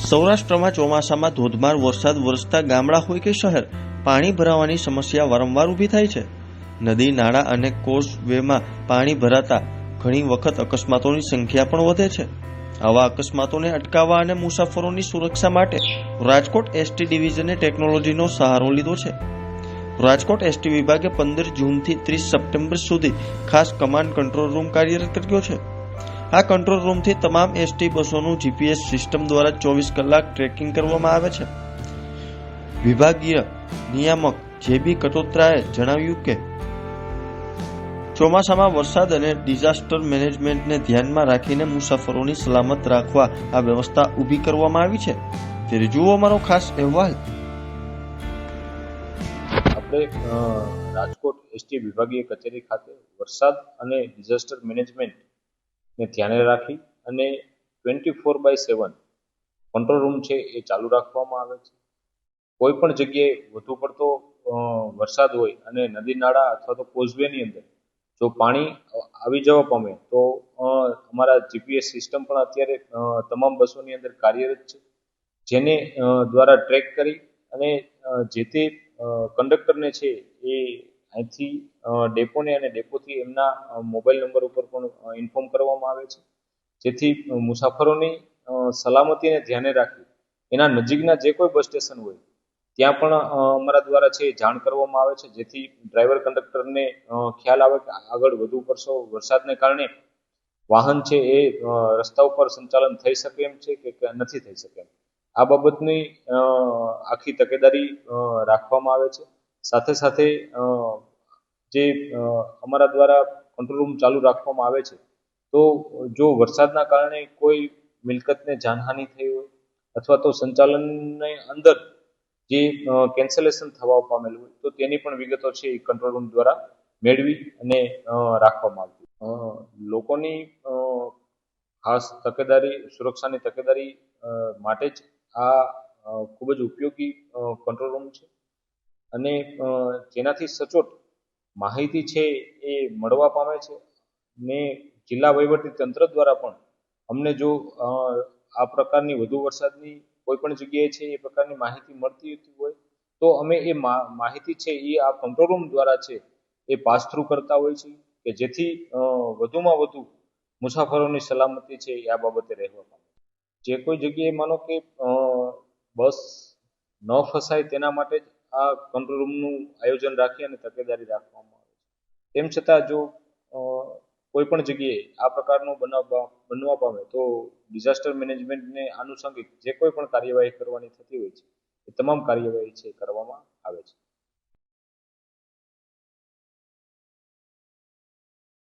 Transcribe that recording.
સૌરાષ્ટ્રમાં ચોમાસામાં ધોધમાર વરસાદ વરસતા ગામડા હોય કે શહેર, પાણી ભરાવાની સમસ્યા વારંવાર ઊભી થાય છે. નદી, નાળા અને કોઝવેમાં પાણી ભરાતા ઘણી વખત અકસ્માતોની સંખ્યા પણ વધે છે. આવા અકસ્માતોને અટકાવવા અને મુસાફરોની સુરક્ષા માટે રાજકોટ એસટી ડિવિઝને ટેકનોલોજીનો સહારો લીધો છે. રાજકોટ એસટી વિભાગે પંદર જૂનથી ત્રીસ સપ્ટેમ્બર સુધી ખાસ કમાન્ડ કંટ્રોલ રૂમ કાર્યરત કર્યો છે. આ કંટ્રોલ રૂમથી તમામ એસટી બસોનું જીપીએસ સિસ્ટમ દ્વારા ચોવીસ કલાક ટ્રેકિંગ કરવામાં આવે છે. વિભાગીય નિયામક જે બી કટોત્રાએ જણાવ્યું કે, ચોમાસામાં વરસાદ અને ડિઝાસ્ટર મેનેજમેન્ટને ધ્યાનમાં રાખીને મુસાફરોની સલામત રાખવા આ વ્યવસ્થા ઊભી કરવામાં આવી છે. ત્યારે જુઓ અમારો ખાસ અહેવાલ. આપણે રાજકોટ એસટી વિભાગીય કચેરી ખાતે વરસાદ અને ડિઝાસ્ટર મેનેજમેન્ટને ધ્યાને રાખી અને twenty four by seven control room છે એ ચાલુ રાખવામાં આવે છે. કોઈ પણ જગ્યાએ વધુ પડતો વરસાદ હોય અને નદી નાળા અથવા તો કોઝવેની અંદર જો પાણી આવી જવા પામે તો અમારા જીપીએસ સિસ્ટમ પણ અત્યારે તમામ બસોની અંદર કાર્યરત છે. જેને દ્વારા ટ્રેક કરી અને જે તે કંડક્ટરને છે એ અહીંથી ડેપોને અને ડેપોથી એમના મોબાઈલ નંબર ઉપર પણ ઇન્ફોર્મ કરવામાં આવે છે. જેથી મુસાફરોની સલામતીને ધ્યાને રાખી એના નજીકના જે કોઈ બસ સ્ટેશન હોય, ત્યાં પણ અમારા દ્વારા છે જાણ કરવામાં આવે છે. જેથી ડ્રાઈવર કંડક્ટરને ખ્યાલ આવે કે આગળ વધુ પડશો વરસાદને કારણે વાહન છે એ રસ્તા ઉપર સંચાલન થઈ શકે એમ છે કે નથી થઈ શકે એમ. આ બાબતની આખી તકેદારી રાખવામાં આવે છે. સાથે સાથે જે અમારા દ્વારા કંટ્રોલ રૂમ ચાલુ રાખવામાં આવે છે, તો જો વરસાદના કારણે કોઈ મિલકતને જાનહાનિ થઈ હોય અથવા તો સંચાલનને અંદર જે કેન્સલેશન થવા પામેલ હોય, તો તેની પણ વિગતો છે એ કંટ્રોલ રૂમ દ્વારા મેળવી અને રાખવામાં આવતી લોકોની ખાસ તકેદારી, સુરક્ષાની તકેદારી માટે જ આ ખૂબ જ ઉપયોગી કંટ્રોલ રૂમ છે. અને જેનાથી સચોટ માહિતી છે એ મળવા પામે છે. ને જિલ્લા વહીવટી તંત્ર દ્વારા પણ અમને જો આ પ્રકારની વધુ વરસાદની કોઈ પણ જગ્યાએ છે એ પ્રકારની માહિતી મળતી હોય, તો અમે એ માહિતી છે એ આ કંટ્રોલ રૂમ દ્વારા છે એ પાસ થ્રુ કરતા હોય છે કે જેથી વધુમાં વધુ મુસાફરોની સલામતી છે એ આ બાબતે રહેવા પામે. જે કોઈ જગ્યાએ માનો કે બસ ન ફસાય તેના માટે આ કંટ્રોલ રૂમનું આયોજન રાખી અને તકેદારી રાખવામાં આવે છે. તેમ છતાં જો કોઈ પણ જગ્યાએ આ પ્રકારનો બનાવ બનવા પામે તો ડિઝાસ્ટર મેનેજમેન્ટને આનુષંગિક જે કોઈ પણ કાર્યવાહી કરવાની થતી હોય છે, એ તમામ કાર્યવાહી છે કરવામાં આવે છે.